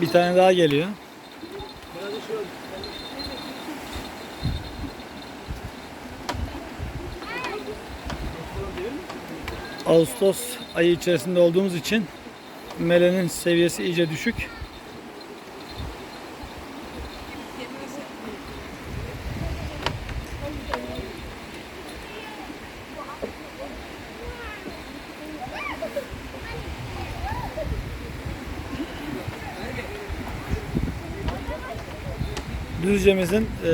Bir tane daha geliyor. Ağustos ayı içerisinde olduğumuz için melenin seviyesi iyice düşük. Düzce'mizin eee,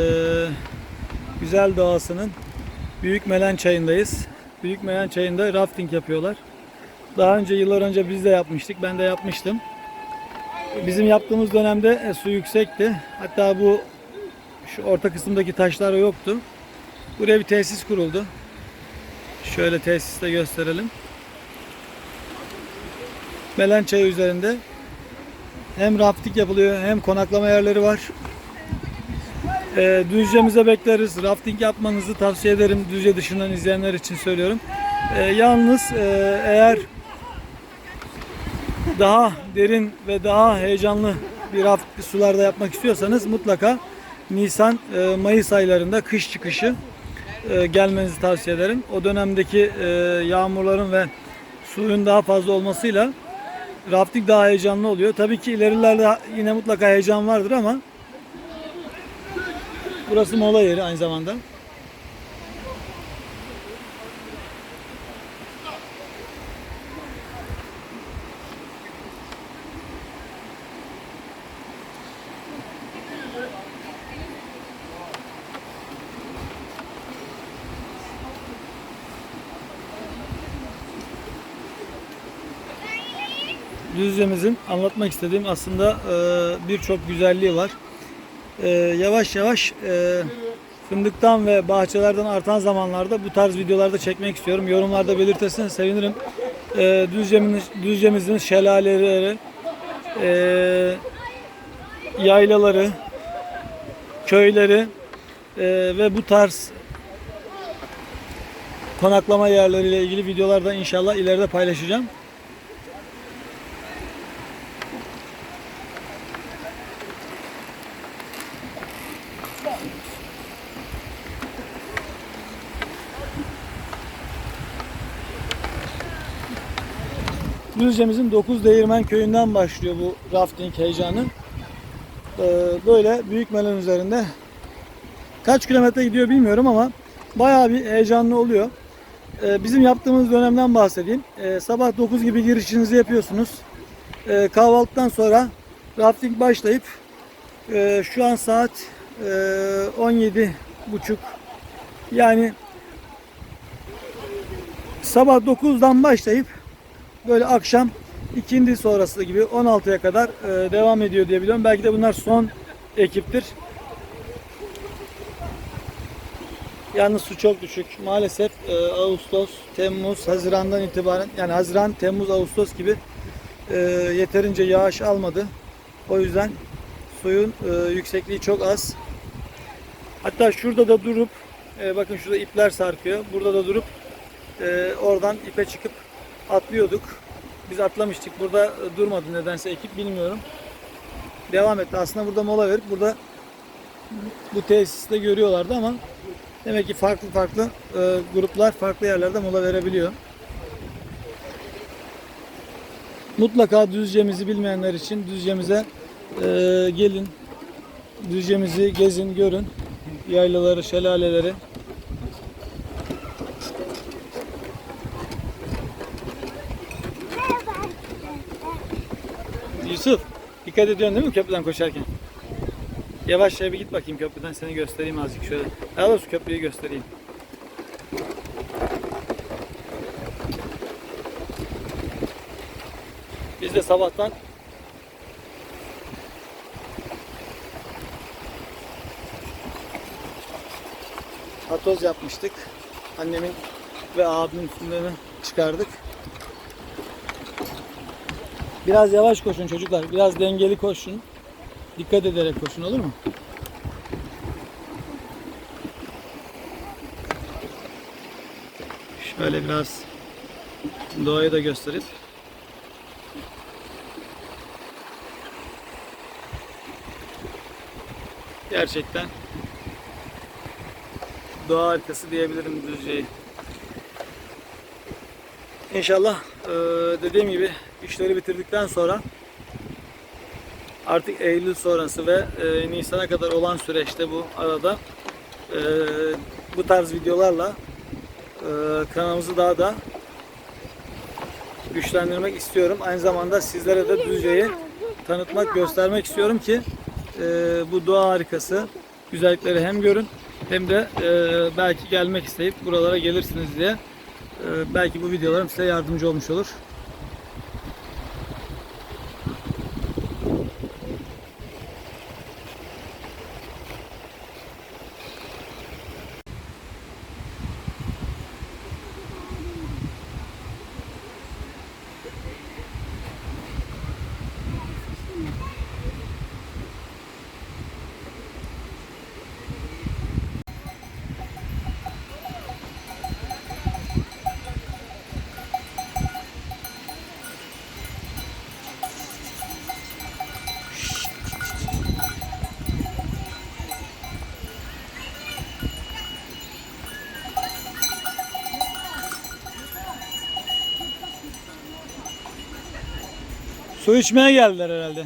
güzel doğasının Büyük Melen Çayı'ndayız. Büyük Melen Çayı'nda rafting yapıyorlar. Daha önce yıllar önce biz de yapmıştık. Ben de yapmıştım. Bizim yaptığımız dönemde e, su yüksekti. Hatta bu şu orta kısımdaki taşlar yoktu. Buraya bir tesis kuruldu. Şöyle tesiste gösterelim. Melen Çayı üzerinde hem rafting yapılıyor hem konaklama yerleri var. E, Düzce'mize bekleriz. Rafting yapmanızı tavsiye ederim. Düzce dışından izleyenler için söylüyorum. E, yalnız e, eğer daha derin ve daha heyecanlı bir raft sularda yapmak istiyorsanız mutlaka Nisan e, Mayıs aylarında kış çıkışı e, gelmenizi tavsiye ederim. O dönemdeki e, yağmurların ve suyun daha fazla olmasıyla rafting daha heyecanlı oluyor. Tabii ki ilerilerde yine mutlaka heyecan vardır ama burası mola yeri aynı zamanda. Düzce'mizin anlatmak istediğim aslında e, birçok güzelliği var. E, yavaş yavaş e, fındıktan ve bahçelerden artan zamanlarda bu tarz videolarda çekmek istiyorum. Yorumlarda belirtirseniz sevinirim. E, Düzce'miz, Düzce'mizin şelaleleri, e, yaylaları, köyleri e, ve bu tarz konaklama yerleriyle ilgili videolarda inşallah ileride paylaşacağım. Düzce'mizin 9 Değirmen köyünden başlıyor bu rafting heyecanı. Ee, böyle büyük melen üzerinde kaç kilometre gidiyor bilmiyorum ama bayağı bir heyecanlı oluyor. Ee, bizim yaptığımız dönemden bahsedeyim. Ee, sabah 9 gibi girişinizi yapıyorsunuz. Kahvaltıdan sonra rafting başlayıp e, şu an saat e, 17 buçuk yani sabah 9'dan başlayıp böyle akşam ikindi sonrası gibi 16'ya kadar e, devam ediyor diye biliyorum. Belki de bunlar son ekiptir. Yalnız su çok düşük. Maalesef e, Ağustos, Temmuz, Haziran'dan itibaren yani Haziran, Temmuz, Ağustos gibi e, yeterince yağış almadı. O yüzden suyun e, yüksekliği çok az. Hatta şurada da durup e, bakın şurada ipler sarkıyor. Burada da durup e, oradan ipe çıkıp atlıyorduk. Biz atlamıştık. Burada e, durmadı nedense ekip bilmiyorum. Devam etti. Aslında burada mola verip burada bu tesiste görüyorlardı ama demek ki farklı farklı e, gruplar farklı yerlerde mola verebiliyor. Mutlaka Düzce'mizi bilmeyenler için Düzce'mize e, gelin. Düzce'mizi gezin, görün. Yaylaları, şelaleleri. Yusuf, dikkat ediyorsun değil mi köprüden koşarken? Yavaşça bir git bakayım köprüden seni göstereyim azıcık şöyle. Daha doğrusu köprüyü göstereyim. Biz de sabahtan hatoz yapmıştık. Annemin ve abimin fındığını çıkardık. Biraz yavaş koşun çocuklar. Biraz dengeli koşun. Dikkat ederek koşun olur mu? Şöyle biraz doğayı da gösterip Gerçekten doğa harikası diyebilirim Düzce'yi. İnşallah dediğim gibi işleri bitirdikten sonra artık Eylül sonrası ve eee, Nisan'a kadar olan süreçte bu arada eee, bu tarz videolarla eee, kanalımızı daha da güçlendirmek istiyorum. Aynı zamanda sizlere de Düzce'yi tanıtmak, göstermek istiyorum ki eee, bu doğa harikası güzellikleri hem görün hem de eee, belki gelmek isteyip buralara gelirsiniz diye eee, belki bu videolarım size yardımcı olmuş olur. Su içmeye geldiler herhalde.